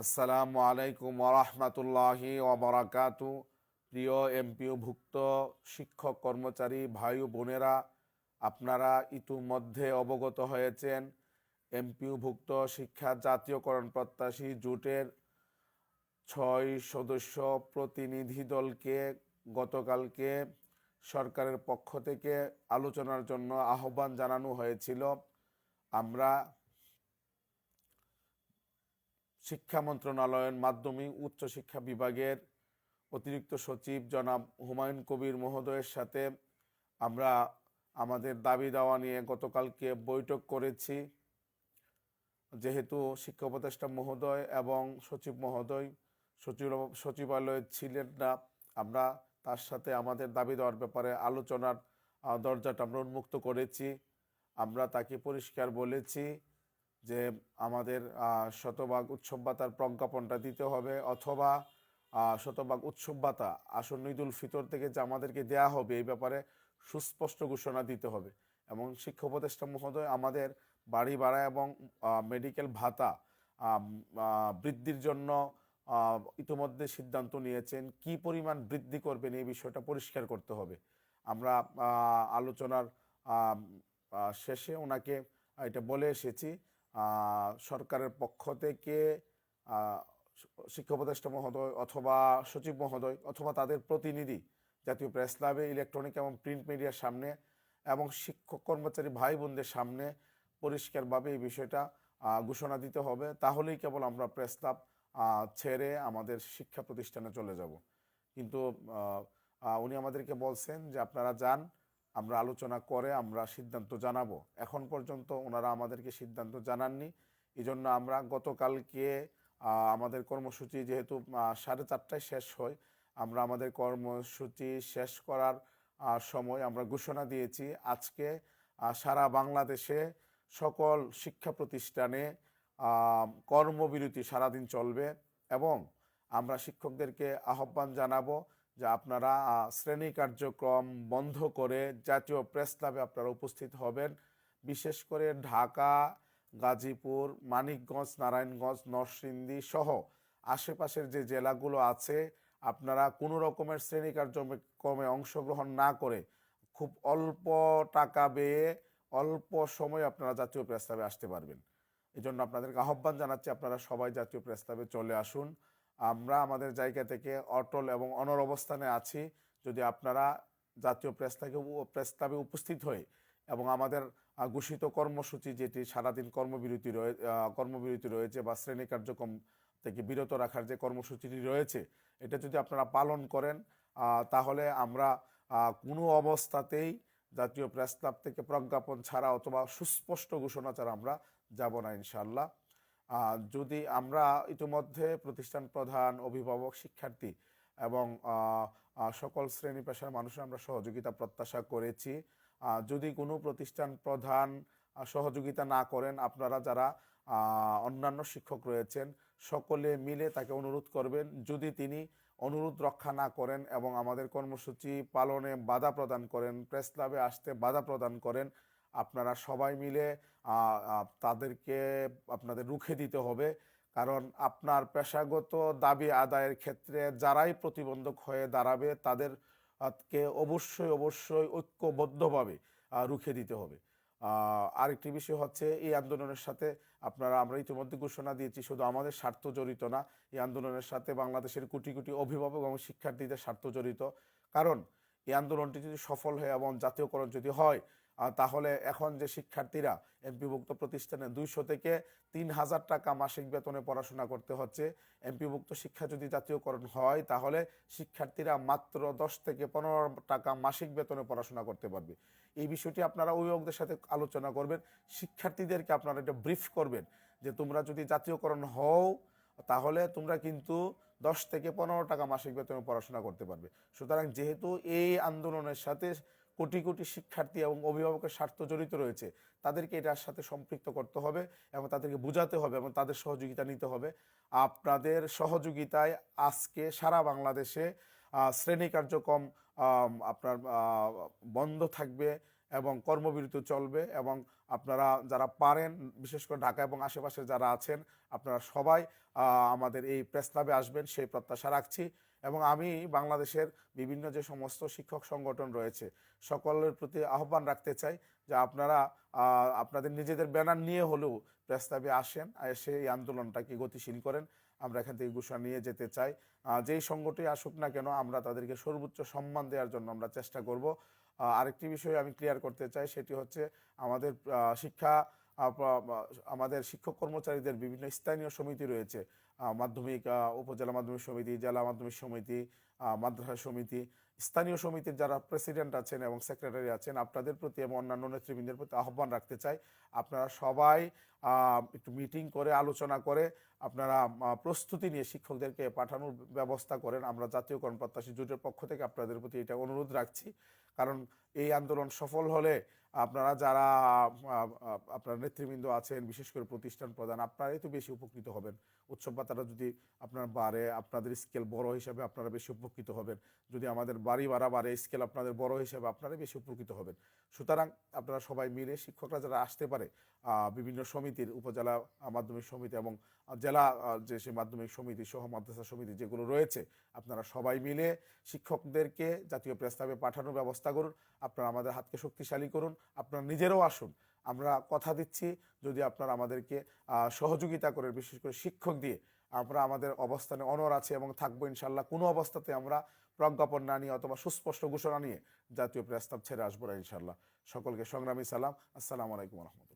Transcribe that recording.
আসসালামু আলাইকুম ওরহমতুল্লাহি ওবরাকাতু প্রিয় এমপিওভুক্ত শিক্ষক কর্মচারী ভাই বোনেরা, আপনারা ইতিমধ্যে অবগত হয়েছেন, এমপিওভুক্ত শিক্ষা জাতীয়করণ প্রত্যাশী জোটের ছয় সদস্য প্রতিনিধি দলকে গতকালকে সরকারের পক্ষ থেকে আলোচনার জন্য আহ্বান জানানো হয়েছিল। আমরা শিক্ষা মন্ত্রণালয়ের মাধ্যমিক উচ্চ শিক্ষা বিভাগের অতিরিক্ত সচিব জনাব হুমায়ুন কবির মহোদয়ের সাথে আমরা আমাদের দাবি দাওয়া নিয়ে গতকালকে বৈঠক করেছি। যেহেতু শিক্ষা উপদেষ্টা মহোদয় এবং সচিব মহোদয় সচিব সচিবালয়ে ছিলেন না, আমরা তার সাথে আমাদের দাবি দেওয়ার ব্যাপারে আলোচনার দরজাটা আমরা উন্মুক্ত করেছি। আমরা তাকে পরিষ্কার বলেছি যে আমাদের শতভাগ উৎসব ভাতার প্রজ্ঞাপনটা দিতে হবে অথবা শতভাগ উৎসব ভাতা আসন্ন ঈদুল ফিতর থেকে যে আমাদেরকে দেয়া হবে এই ব্যাপারে সুস্পষ্ট ঘোষণা দিতে হবে। এবং শিক্ষা উপদেষ্টা মহোদয়, আমাদের বাড়ি ভাড়া এবং মেডিকেল ভাতা বৃদ্ধির জন্য ইতিমধ্যে সিদ্ধান্ত নিয়েছেন। কি পরিমাণ বৃদ্ধি করবেন এই বিষয়টা পরিষ্কার করতে হবে। আমরা আলোচনার শেষে ওনাকে এটা বলে এসেছি। সরকারের পক্ষ থেকে শিক্ষা উপদেষ্টা মহোদয় অথবা সচিব মহোদয় অথবা তাদের প্রতিনিধি, জাতীয় প্রেস ক্লাবে, ইলেকট্রনিক এবং প্রিন্ট মিডিয়ার সামনে এবং শিক্ষক কর্মচারী ভাই বোনদের সামনে পরিষ্কারভাবে এই বিষয়টা ঘোষণা দিতে হবে। তাহলেই কেবল আমরা প্রেস ক্লাব ছেড়ে আমাদের শিক্ষা প্রতিষ্ঠানে চলে যাব। কিন্তু উনি আমাদেরকে বলছেন যে আপনারা যান আমরা আলোচনা করে আমরা সিদ্ধান্ত জানাব। এখন পর্যন্ত ওনারা আমাদেরকে সিদ্ধান্ত জানাননি। এই জন্য আমরা গতকালকে আমাদের কর্মসূচি যেহেতু সাড়ে চারটায় শেষ হয়, আমরা আমাদের কর্মসূচি শেষ করার সময় আমরা ঘোষণা দিয়েছি। আজকে সারা বাংলাদেশে সকল শিক্ষা প্রতিষ্ঠানে কর্মবিরতি সারাদিন চলবে এবং আমরা শিক্ষকদেরকে আহ্বান জানাব যে আপনারা শ্রেণি কার্যক্রম বন্ধ করে জাতীয় প্রেস ক্লাবে আপনারা উপস্থিত হবেন। বিশেষ করে ঢাকা, গাজীপুর, মানিকগঞ্জ, নারায়ণগঞ্জ, নরসিংদী সহ আশেপাশের যে জেলাগুলো আছে, আপনারা কোনো রকমের শ্রেণি কার্যক্রমে অংশগ্রহণ না করে খুব অল্প টাকা ব্যয়ে অল্প সময় আপনারা জাতীয় প্রেস ক্লাবে আসতে পারবেন। এই জন্য আপনাদেরকে আহ্বান জানাচ্ছি, আপনারা সবাই জাতীয় প্রেস ক্লাবে চলে আসুন। আমরা আমাদের জায়গা থেকে অটল এবং অনর অবস্থানে আছি। যদি আপনারা জাতীয় প্রেস থেকে প্রেস ক্লাবে উপস্থিত হয়ে এবং আমাদের ঘোষিত কর্মসূচি যেটি সারাদিন কর্মবিরতি রয়ে কর্মবিরতি রয়েছে বা শ্রেণি কার্যক্রম থেকে বিরত রাখার যে কর্মসূচিটি রয়েছে, এটা যদি আপনারা পালন করেন তাহলে আমরা কোনো অবস্থাতেই জাতীয় প্রেস ক্লাব থেকে প্রজ্ঞাপন ছাড়া অথবা সুস্পষ্ট ঘোষণা ছাড়া আমরা যাব না ইনশাল্লাহ যদি আমরা ইতিমধ্যে প্রতিষ্ঠান প্রধান, অভিভাবক, শিক্ষার্থী এবং সকল শ্রেণি পেশার মানুষের আমরা সহযোগিতা প্রত্যাশা করেছি যদি কোনো প্রতিষ্ঠান প্রধান সহযোগিতা না করেন, আপনারা যারা অন্যান্য শিক্ষক রয়েছেন, সকলে মিলে তাকে অনুরোধ করবেন, যদি তিনি অনুরোধ রক্ষা না করেন এবং আমাদের কর্মসূচি পালনে বাধা প্রদান করেন প্রেস ক্লাবে আসতে বাধা প্রদান করেন আপনারা সবাই মিলে তাদেরকে আপনাদের রুখে দিতে হবে। কারণ আপনার পেশাগত দাবি আদায়ের ক্ষেত্রে যারাই প্রতিবন্ধক হয়ে দাঁড়াবে তাদের আহ, অবশ্যই অবশ্যই ঐক্যবদ্ধভাবে রুখে দিতে হবে। আরেকটি বিষয় হচ্ছে এই আন্দোলনের সাথে আপনারা আমরা ইতিমধ্যে ঘোষণা দিয়েছি শুধু আমাদের স্বার্থ জড়িত না এই আন্দোলনের সাথে বাংলাদেশের কোটি কোটি অভিভাবক এবং শিক্ষার্থীদের স্বার্থ জড়িত। কারণ এই আন্দোলনটি যদি সফল হয় এবং জাতীয়করণ যদি হয় তাহলে এখন যে শিক্ষার্থীরা এমপিভুক্ত প্রতিষ্ঠানে দুইশো থেকে তিন হাজার টাকা মাসিক বেতনে পড়াশোনা করতে হচ্ছে, এমপিভুক্ত শিক্ষা যদি জাতীয়করণ হয়, তাহলে শিক্ষার্থীরা মাত্র দশ থেকে পনেরো টাকা মাসিক বেতনে পড়াশোনা করতে পারবে। এই বিষয়টি আপনারা অভিভাবকদের সাথে আলোচনা করবেন, শিক্ষার্থীদেরকে আপনারা এটা ব্রিফ করবেন যে তোমরা যদি জাতীয়করণ হও, তাহলে তোমরা কিন্তু দশ থেকে পনেরো টাকা মাসিক বেতনে পড়াশোনা করতে পারবে। সুতরাং যেহেতু এই আন্দোলনের সাথে কোটি কোটি শিক্ষার্থী এবং অভিভাবকের স্বার্থ জড়িত রয়েছে, তাদেরকে এটার সাথে সম্পৃক্ত করতে হবে এবং তাদেরকে বোঝাতে হবে এবং তাদের সহযোগিতা নিতে হবে। আপনাদের সহযোগিতায় আজকে সারা বাংলাদেশে শ্রেণি কার্যক্রম আপনার বন্ধ থাকবে। এবং কর্মবিরতি চলবে এবং আপনারা যারা পারেন, বিশেষ করে ঢাকা এবং আশেপাশে যারা আছেন, আপনারা সবাই আমাদের এই প্রেস ক্লাবে আসবেন, সেই প্রত্যাশা রাখছি এবং আমি বাংলাদেশের বিভিন্ন যে সমস্ত শিক্ষক সংগঠন রয়েছে, সকলের প্রতি আহ্বান রাখতে চাই যে আপনারা আপনাদের নিজেদের ব্যানার নিয়ে হলেও প্রেস ক্লাবে আসেন, এসে এই আন্দোলনটাকে গতিশীল করেন। আমরা এখান থেকে ঘোষণা নিয়ে যেতে চাই। যেই সংগঠনই আসুক না কেন, আমরা তাদেরকে সর্বোচ্চ সম্মান দেওয়ার জন্য আমরা চেষ্টা করব। আরেকটি বিষয় আমি ক্লিয়ার করতে চাই, সেটি হচ্ছে আমাদের শিক্ষা আমাদের শিক্ষক কর্মচারীদের বিভিন্ন স্থানীয় সমিতি রয়েছে মাধ্যমিক উপজেলা মাধ্যমিক সমিতি, জেলা মাধ্যমিক সমিতি মাদ্রাসা সমিতি, স্থানীয় সমিতির যারা প্রেসিডেন্ট আছেন এবং সেক্রেটারি আছেন, আপনাদের প্রতি এবং অন্যান্য নেতৃবৃন্দের প্রতি আহ্বান রাখতে চাই, আপনারা সবাই একটু মিটিং করে, আলোচনা করে, আপনারা প্রস্তুতি নিয়ে শিক্ষকদেরকে পাঠানোর ব্যবস্থা করেন, আমরা জাতীয়করণ প্রত্যাশী জোটের পক্ষ থেকে আপনাদের প্রতি এটা অনুরোধ রাখছি। কারণ এই আন্দোলন সফল হলে আপনারা যারা আপনার নেতৃবৃন্দ আছেন, বিশেষ করে প্রতিষ্ঠান প্রধান, আপনারাই তো বেশি উপকৃত হবেন। উৎসব ভাতাটা যদি আপনার বাড়ে, আপনাদের স্কেল বড় হিসাবে আপনারা বেশি উপকৃত হবেন। যদি আমাদের বাড়ি ভাড়া বাড়ে স্কেল আপনাদের বড় হিসাবে আপনারাই বেশি উপকৃত হবেন। সুতরাং আপনারা সবাই মিলে শিক্ষকরা যারা আসতে পারে বিভিন্ন সমিতির, উপজেলা মাধ্যমিক সমিতি এবং জেলা যে সে মাধ্যমিক সমিতি, সহ মাদ্রাসা সমিতি যেগুলো রয়েছে, আপনারা সবাই মিলে শিক্ষকদেরকে জাতীয় প্রস্তাবে পাঠানোর ব্যবস্থা করুন। আপনারা আমাদের হাতকে শক্তিশালী করুন। আপনারা নিজেরাও আসুন। আমরা কথা দিচ্ছি, যদি আপনারা আমাদেরকে সহযোগিতা করে, বিশেষ করে শিক্ষক দিয়ে আমরা আমাদের অবস্থানে অনর আছে এবং থাকব ইনশাল্লাহ কোনো অবস্থাতে আমরা প্রজ্ঞাপন না নিয়ে অথবা সুস্পষ্ট ঘোষণা নিয়ে জাতীয় প্রস্তাব ছেড়ে আসব না ইনশাল্লাহ সকলকে সংগ্রামী সালাম। আসসালামু আলাইকুম রহমতুল্লাহ।